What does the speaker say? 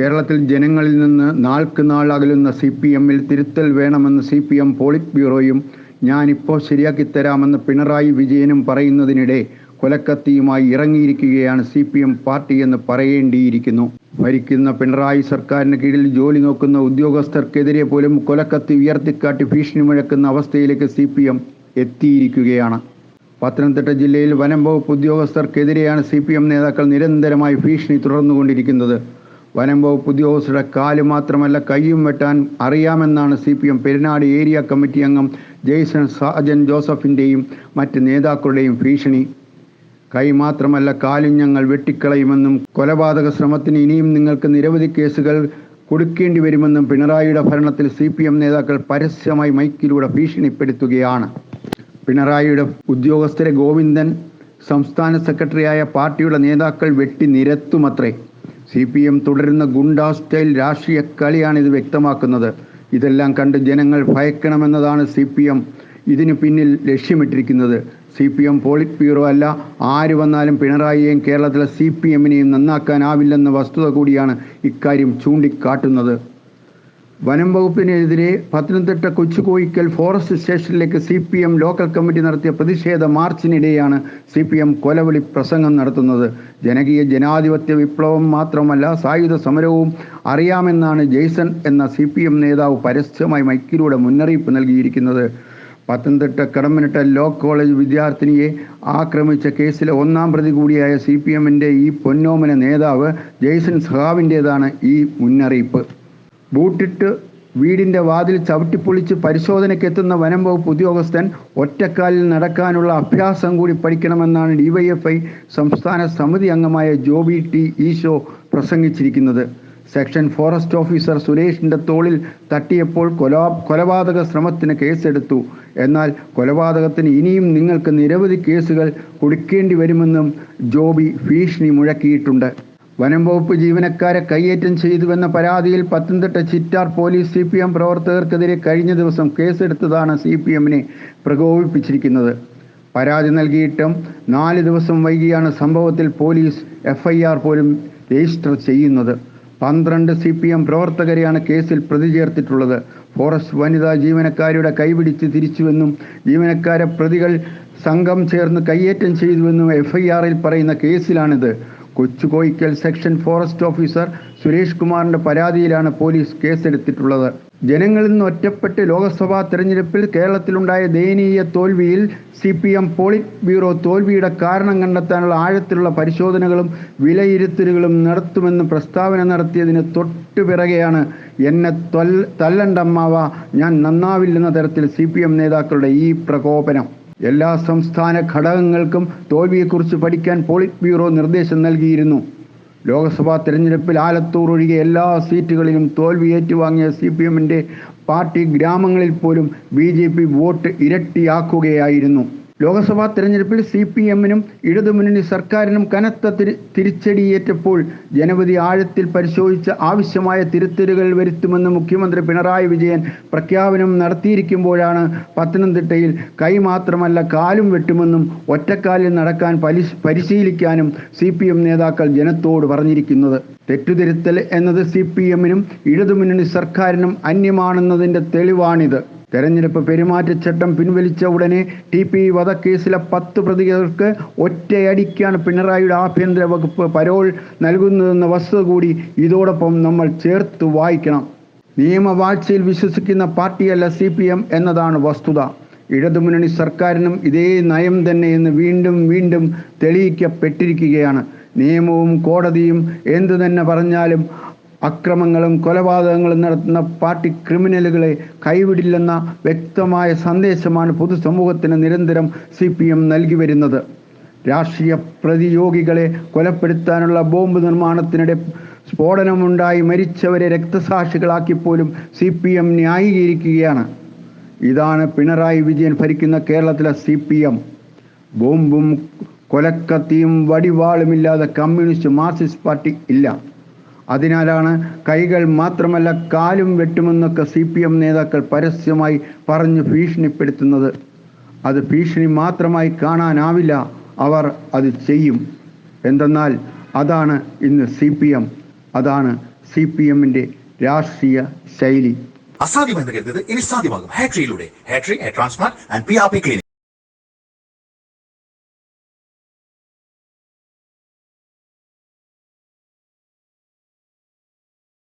കേരളത്തിൽ ജനങ്ങളിൽ നിന്ന് നാൾക്ക് നാൾ അകലുന്ന സി പി എമ്മിൽ തിരുത്തൽ വേണമെന്ന് സി പി എം പോളിറ്റ് ബ്യൂറോയും ഞാനിപ്പോൾ ശരിയാക്കി തരാമെന്ന് പിണറായി വിജയനും പറയുന്നതിനിടെ കൊലക്കത്തിയുമായി ഇറങ്ങിയിരിക്കുകയാണ് സി പി എം പാർട്ടി എന്ന് പറയേണ്ടിയിരിക്കുന്നു. ഭരിക്കുന്ന പിണറായി സർക്കാരിന് കീഴിൽ ജോലി നോക്കുന്ന ഉദ്യോഗസ്ഥർക്കെതിരെ പോലും കൊലക്കത്തി ഉയർത്തിക്കാട്ടി ഭീഷണി മുഴക്കുന്ന അവസ്ഥയിലേക്ക് സി പി എം എത്തിയിരിക്കുകയാണ്. പത്തനംതിട്ട ജില്ലയിൽ വനം വകുപ്പ് ഉദ്യോഗസ്ഥർക്കെതിരെയാണ് സി പി എം നേതാക്കൾ നിരന്തരമായി ഭീഷണി തുടർന്നുകൊണ്ടിരിക്കുന്നത്. വനം വകുപ്പ് ഉദ്യോഗസ്ഥരുടെ കാൽ മാത്രമല്ല കൈയും വെട്ടാൻ അറിയാമെന്നാണ് C P M Perunad area committee അംഗം ജെയ്സൺ സാജൻ ജോസഫിന്റെയും മറ്റ് നേതാക്കളുടെയും ഭീഷണി. കൈ മാത്രമല്ല കാലും ഞങ്ങൾ വെട്ടിക്കളയുമെന്നും കൊലപാതക ശ്രമത്തിന് ഇനിയും നിങ്ങൾക്ക് നിരവധി കേസുകൾ കൊടുക്കേണ്ടി വരുമെന്നും പിണറായിയുടെ ഭരണത്തിൽ സി പി എം നേതാക്കൾ പരസ്യമായി മൈക്കിലൂടെ ഭീഷണിപ്പെടുത്തുകയാണ്. പിണറായിയുടെ ഉദ്യോഗസ്ഥരെ ഗോവിന്ദൻ സംസ്ഥാന സെക്രട്ടറിയായ പാർട്ടിയുടെ നേതാക്കൾ വെട്ടി നിരത്തുമത്രേ. സി പി എം തുടരുന്ന ഗുണ്ടാ സ്റ്റൈൽ രാഷ്ട്രീയ കളിയാണ് ഇത് വ്യക്തമാക്കുന്നത്. ഇതെല്ലാം കണ്ട് ജനങ്ങൾ ഭയക്കണമെന്നതാണ് സി പി എം ഇതിനു പിന്നിൽ ലക്ഷ്യമിട്ടിരിക്കുന്നത്. C P M polit bureau അല്ല. ആര് വന്നാലും പിണറായിയെയും കേരളത്തിലെ സി പി എമ്മിനെയും നന്നാക്കാനാവില്ലെന്ന വസ്തുത കൂടിയാണ് ഇക്കാര്യം ചൂണ്ടിക്കാട്ടുന്നത്. വനം വകുപ്പിനെതിരെ പത്തനംതിട്ട കൊച്ചുകോയിക്കൽ ഫോറസ്റ്റ് സ്റ്റേഷനിലേക്ക് C P M local committee നടത്തിയ പ്രതിഷേധ മാർച്ചിനിടെയാണ് സി പി എം കൊലവിളി പ്രസംഗം നടത്തുന്നത്. ജനകീയ ജനാധിപത്യ വിപ്ലവം മാത്രമല്ല സായുധ സമരവും അറിയാമെന്നാണ് ജെയ്സൺ എന്ന സി പി എം നേതാവ് പരസ്യമായി മൈക്കിലൂടെ മുന്നറിയിപ്പ് നൽകിയിരിക്കുന്നത്. പത്തനംതിട്ട കടമ്പനിട്ട ലോ കോളേജ് വിദ്യാർത്ഥിനിയെ ആക്രമിച്ച കേസിലെ ഒന്നാം പ്രതി കൂടിയായ സി പി എമ്മിന്റെ ഈ പൊന്നോമന നേതാവ് ജെയ്സൺ സഹാവിന്റേതാണ് ഈ മുന്നറിയിപ്പ്. ബൂട്ടിട്ട് വീടിന്റെ വാതിൽ ചവിട്ടിപ്പൊളിച്ച് പരിശോധനയ്ക്കെത്തുന്ന വനം വകുപ്പ് ഉദ്യോഗസ്ഥൻ ഒറ്റക്കാലിൽ നടക്കാനുള്ള അഭ്യാസം കൂടി പഠിക്കണമെന്നാണ് ഡിവൈഎഫ്ഐ സംസ്ഥാന സമിതി അംഗമായ ജോബി ടി ഈശോ പ്രസംഗിച്ചിരിക്കുന്നത്. സെക്ഷൻ ഫോറസ്റ്റ് ഓഫീസർ സുരേഷിന്റെ തോളിൽ തട്ടിയപ്പോൾ കൊലാ കൊലപാതക ശ്രമത്തിന് കേസെടുത്തു. എന്നാൽ കൊലപാതകത്തിന് ഇനിയും നിങ്ങൾക്ക് നിരവധി കേസുകൾ കൊടുക്കേണ്ടി വരുമെന്നും ജോബി ഭീഷണി മുഴക്കിയിട്ടുണ്ട്. വനം വകുപ്പ് ജീവനക്കാരെ കയ്യേറ്റം ചെയ്തുവെന്ന പരാതിയിൽ Pathanamthitta Chittar police C P M പ്രവർത്തകർക്കെതിരെ കഴിഞ്ഞ ദിവസം കേസെടുത്തതാണ് സി പി എമ്മിനെ പ്രകോപിപ്പിച്ചിരിക്കുന്നത്. പരാതി നൽകിയിട്ടും നാല് ദിവസം വൈകിയാണ് സംഭവത്തിൽ പോലീസ് എഫ്ഐആർ പോലും രജിസ്റ്റർ ചെയ്യുന്നത്. പന്ത്രണ്ട് സി പി എം പ്രവർത്തകരെയാണ് കേസിൽ പ്രതി ചേർത്തിട്ടുള്ളത്. ഫോറസ്റ്റ് വനിതാ ജീവനക്കാരുടെ കൈപിടിച്ച് തിരിച്ചുവെന്നും ജീവനക്കാരെ പ്രതികൾ സംഘം ചേർന്ന് കയ്യേറ്റം ചെയ്തുവെന്നും എഫ്ഐആറിൽ പറയുന്ന കേസിലാണിത്. Kochukoickal section forest officer Suresh കുമാറിന്റെ പരാതിയിലാണ് പോലീസ് കേസെടുത്തിട്ടുള്ളത്. ജനങ്ങളിൽ നിന്ന് ഒറ്റപ്പെട്ട് ലോക്സഭാ തെരഞ്ഞെടുപ്പിൽ കേരളത്തിലുണ്ടായ ദയനീയ തോൽവിയിൽ C P M polit bureau തോൽവിയുടെ കാരണം കണ്ടെത്താനുള്ള ആഴത്തിലുള്ള പരിശോധനകളും വിലയിരുത്തലുകളും നടത്തുമെന്ന് പ്രസ്താവന നടത്തിയതിന് തൊട്ടു പിറകെയാണ് എന്നെ തൊൽ തല്ലണ്ടമ്മാവ. ഞാൻ നന്നാവില്ലെന്ന തരത്തിൽ സി പി എം നേതാക്കളുടെ ഈ പ്രകോപനം. എല്ലാ സംസ്ഥാന ഘടകങ്ങൾക്കും തോൽവിയെക്കുറിച്ച് പഠിക്കാൻ പോളിറ്റ് ബ്യൂറോ നിർദ്ദേശം നൽകിയിരുന്നു. ലോക്സഭാ തെരഞ്ഞെടുപ്പിൽ ആലത്തൂർ ഒഴികെ എല്ലാ സീറ്റുകളിലും തോൽവി ഏറ്റുവാങ്ങിയ സി പി എമ്മിന്റെ പാർട്ടി ഗ്രാമങ്ങളിൽ പോലും ബി ജെ പി വോട്ട് ഇരട്ടിയാക്കുകയായിരുന്നു. ലോക്സഭാ തെരഞ്ഞെടുപ്പിൽ സി പി എമ്മിനും ഇടതുമുന്നണി സർക്കാരിനും കനത്ത തിരി തിരിച്ചടിയേറ്റപ്പോൾ ജനവധി ആഴത്തിൽ പരിശോധിച്ച് ആവശ്യമായ തിരുത്തലുകൾ വരുത്തുമെന്ന് മുഖ്യമന്ത്രി പിണറായി വിജയൻ പ്രഖ്യാപനം നടത്തിയിരിക്കുമ്പോഴാണ് പത്തനംതിട്ടയിൽ കൈ മാത്രമല്ല കാലും വെട്ടുമെന്നും ഒറ്റക്കാലിൽ നടക്കാൻ പരിശീലിക്കാനും സി പി എം നേതാക്കൾ ജനത്തോട് പറഞ്ഞിരിക്കുന്നത്. തെറ്റുതിരുത്തൽ എന്നത് സി പി എമ്മിനും ഇടതുമുന്നണി സർക്കാരിനും അന്യമാണെന്നതിന്റെ തെളിവാണിത്. തെരഞ്ഞെടുപ്പ് പെരുമാറ്റച്ചട്ടം പിൻവലിച്ച ഉടനെ ടി പി വധക്കേസിലെ പത്ത് പ്രതികൾക്ക് ഒറ്റയടിക്കാണ് പിണറായിയുടെ ആഭ്യന്തര വകുപ്പ് പരോൾ നൽകുന്നതെന്ന വസ്തുത കൂടി ഇതോടൊപ്പം നമ്മൾ ചേർത്ത് വായിക്കണം. നിയമവാഴ്ചയിൽ വിശ്വസിക്കുന്ന പാർട്ടിയല്ല സി പി എം എന്നതാണ് വസ്തുത. ഇടതുമുന്നണി സർക്കാരിനും ഇതേ നയം തന്നെ എന്ന് വീണ്ടും വീണ്ടും തെളിയിക്കപ്പെട്ടിരിക്കുകയാണ്. നിയമവും കോടതിയും എന്തു തന്നെ പറഞ്ഞാലും അക്രമങ്ങളും കൊലപാതകങ്ങളും നടത്തുന്ന പാർട്ടി ക്രിമിനലുകളെ കൈവിടില്ലെന്ന വ്യക്തമായ സന്ദേശമാണ് പൊതുസമൂഹത്തിന് നിരന്തരം സി പി എം നൽകി വരുന്നത്. രാഷ്ട്രീയ പ്രതിയോഗികളെ കൊലപ്പെടുത്താനുള്ള ബോംബ് നിർമ്മാണത്തിനിടെ സ്ഫോടനമുണ്ടായി മരിച്ചവരെ രക്തസാക്ഷികളാക്കി പോലും സി പി എം ന്യായീകരിക്കുകയാണ്. ഇതാണ് പിണറായി വിജയൻ ഭരിക്കുന്ന കേരളത്തിലെ സി പി എം ബോംബും കൊലക്കത്തിയും വടിവാളുമില്ലാതെ കമ്മ്യൂണിസ്റ്റ് മാർക്സിസ്റ്റ് പാർട്ടി ഇല്ല. അതിനാലാണ് കൈകൾ മാത്രമല്ല കാലും വെട്ടുമെന്നൊക്കെ സി പി എം നേതാക്കൾ പരസ്യമായി പറഞ്ഞു ഭീഷണിപ്പെടുത്തുന്നത്. അത് ഭീഷണി മാത്രമായി കാണാനാവില്ല. അവർ അത് ചെയ്യും. എന്തെന്നാൽ അതാണ് ഇന്ന് സി പി എം. അതാണ് സി പി എമ്മിന്റെ രാഷ്ട്രീയ ശൈലി. അസാധ്യമെന്ന് കരുതുന്നത് ഇനി സാധ്യമാകും. ആൻഡ്